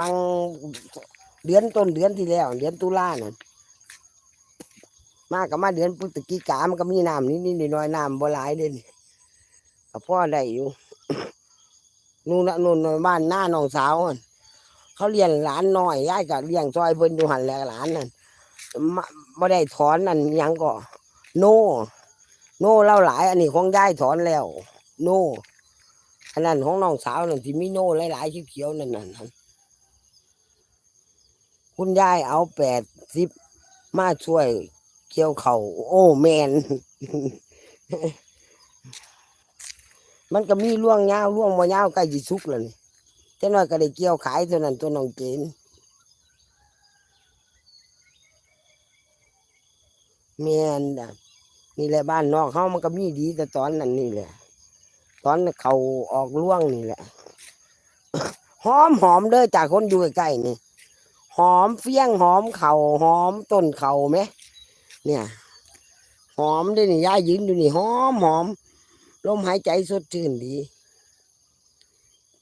ฟังเดือนต้นเดือนที่แล้ว เดือนตุลาน่ะมากับมาเดือนพฤศจิกามันก็มีน้ำนิดนิดหน่อยน้ำบ่หลายเด่นก็พอได้อยู่นู่นนู่นน่ะบ้านหน้าน้องสาวเขาเลี้ยงหลานน้อยยายก็เลี้ยงซอยเพิ่นอยู่หันแหละหลานนั่นมาบ่ได้ถอนนั่นยังก็ โน โนเล่าหลาย อันนี้ของยายถอนแล้ว โนอันนั้นของน้องสาวนั่นที่มีโน่หลายๆเขียวๆนั่นนั่น คุณยายเอาแปดสิบมาช่วยเกี่ยวเขาโอ้แมน มันก็มีล่วงยาวล่วงบ่ยาวใกล้สิสุกแล้วนี่จังน้อยก็ได้เกี่ยวขายเท่านั้นตัวน้องเจนแมนน่ะนี่แหละบ้านนอกเฮามันก็มีดีแต่ตอนนั้นนี่แหละ ตอนเขาออกล่วงนี่แหละ หอมหอมเด้อจากคนอยู่ใกล้ๆนี่ หอมเฟี้ยงหอมเขาหอมต้นเข่าไหมเนี่ยหอมด้วยนี่ยายยืนอยู่นี่หอมหอมลมหายใจสดชื่นดี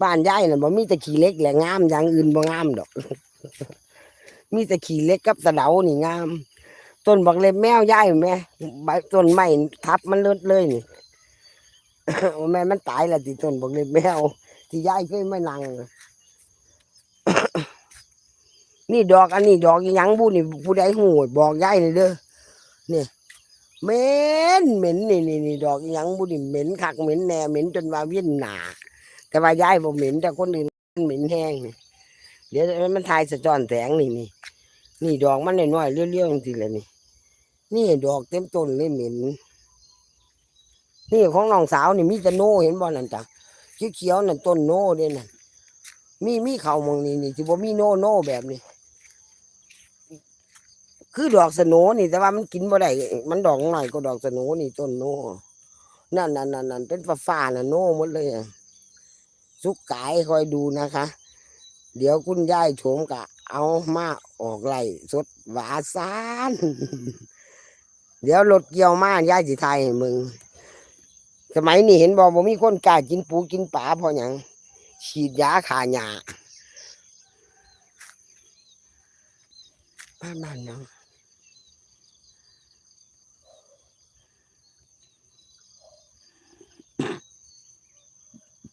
บ้านยายน่ะบ่มีแต่ขี้เล็กแหละงามอย่างอื่นบ่งามดอก มีแต่ขี้เล็กกับสะเดานี่งาม ต้นบักเล็บแมวยายแม่ใบต้นไม้ทับมันเลิศเลยนี่แม่มันตายแล้วที่ต้นบอกเลยแมว ที่ยายเคยไม่นั่ง นี่ดอกอันนี้ดอกอีหยังบุนี่ผู้ใดหูบอกยายนี่เด้อนี่เหม็นเหม็นนี่นี่นี่ดอกอีหยังบุนี่เหม็นคักเหม็นแน่เหม็นจนว่าเวียนหนาแต่ว่ายายบ่เหม็นแต่คนอื่นเหม็นแห้งนี่เดี๋ยวมันทายสะจอนแสงนี่นี่นี่ดอกมันน้อยๆเลี้ยๆจริงๆเลยนี่ นี่ดอกเต็มต้นเลยเหม็นนี่ของน้องสาวนี่มีแต่โน่เห็นบ่นั่นจ้ะเขียวๆนั่นต้นโน่เด้นั่นมีมีเขามองนี่นี่ที่บ่มีโน่โน่แบบนี้ คือดอกสโนนี่ แต่ว่ามันกินบ่ได้มันดอกหน่อยก็ดอกสโนนี่ต้นโนนั่นนั่นนั่นนั่นเป็นฟ้าฟ้าน่ะโนหมดเลยสุกกายคอยดูนะคะ เดี๋ยวคุณยายโฉมกะ เอามาออกไล่สดหวาซานเดี๋ยวรถเกี่ยวมายายสิไทยมึง สมัยนี้เห็นบอกว่ามีคนกล้ากินปูกินปลาพราะหยังฉีดยาขาหญ้าบ้านบ้านเนาะ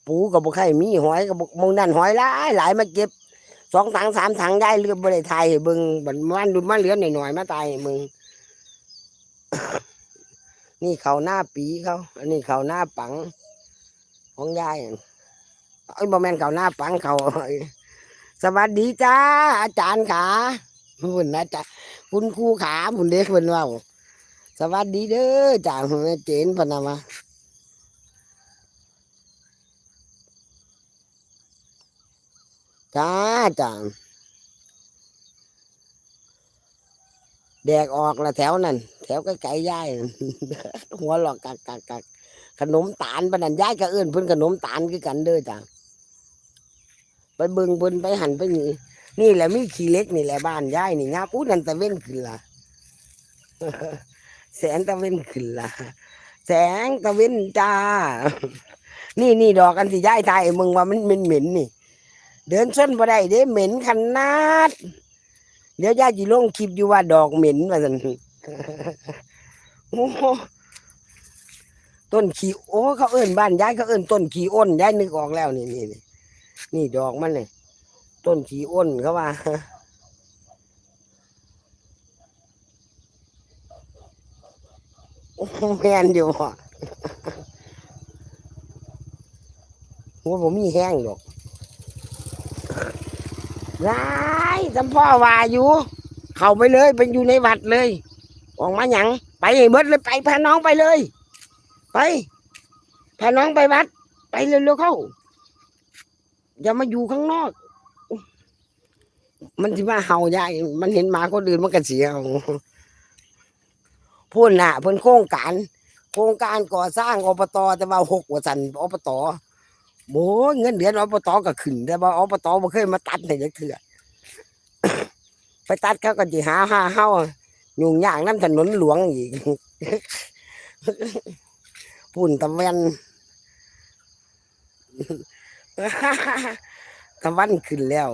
ปูกับบุไข่มีหอยกับมองนั่นหอยหลายหลายมาเก็บสองถังสามถังได้เรือบริไทยเบึงบันมันดูมาเหลือหน่อยๆมาตายมึง นี่เขาหน้าปีเขาอันนี้เขาหน้าปัง ของยายอั่นเอ้บ่แมนเขาหน้าปังเขาสวัสดีจ้า อาจารย์ขาคุนนะจ๊ะคุณครูขาคุนเด็กคนว่าสวัสดีเด้อจ้าแม่เจนพนามา จ้าจ้าแดกออกละแถวนั่นแถวใกล้ๆยายนั่นหัวหลอกกักกักกักขนมตาลปนันยายก็เอื้นเพิ่นขนมตาลคือกันเด้อจ้าไปเบิ่งเพิ่นไปหันไปนี่นี่แหละมีขี้เล็กนี่แหละบ้านยายนี่งามอู้นั่นตะเว้นขึ้นละแสงตะเว้นขึ้นละแสงตะเว้นจ้า นี่นี่ดอกกันที่ยายทายมึงว่ามันเหม็นเหม็นๆนี่ เดินส้นบ่ได้เด้เหม็นขนาดเดี๋ยวยายจิลงคลิปอยู่ว่าดอกเหม็นว่าสันโอ้ต้นขี้โอ้เขาเอิ้นบ้านยายเขาเอิ้นต้นขี้อ้นยายนึกออกแล้วนี่นี่นี่ดอกมันเลยต้นขี้อ้นเขาว่าโอ้แมนอยู่อะหัวผมมีแห้งดอก ร้ายจำพ่อว่าอยู่ เข้าไปเลยไปอยู่ในวัดเลยออกมาหยังไปให้เบิดเลยไปพาน้องไปเลย ไปพาน้องไปวัด ไปเร็วๆเข้า อย่ามาอยู่ข้างนอก มันที่มาเห่าใหญ่มันเห็นหมาคนอื่นมันก็เสียเอาพูดน่ะเพิ่นโครงการ โครงการก่อสร้างอบตแต่ว่าหกวันอบต โบเงินเดือนอบตก็ขึ้น แต่ว่าอบตบ่เคยมาตัดให้จักเถื่อไปตัดเขาก็สิหาห้าเฮายุ่งยากน้ำถนนหลวงอีกปุ่นตะเวนตะวันขึ้นแล้ว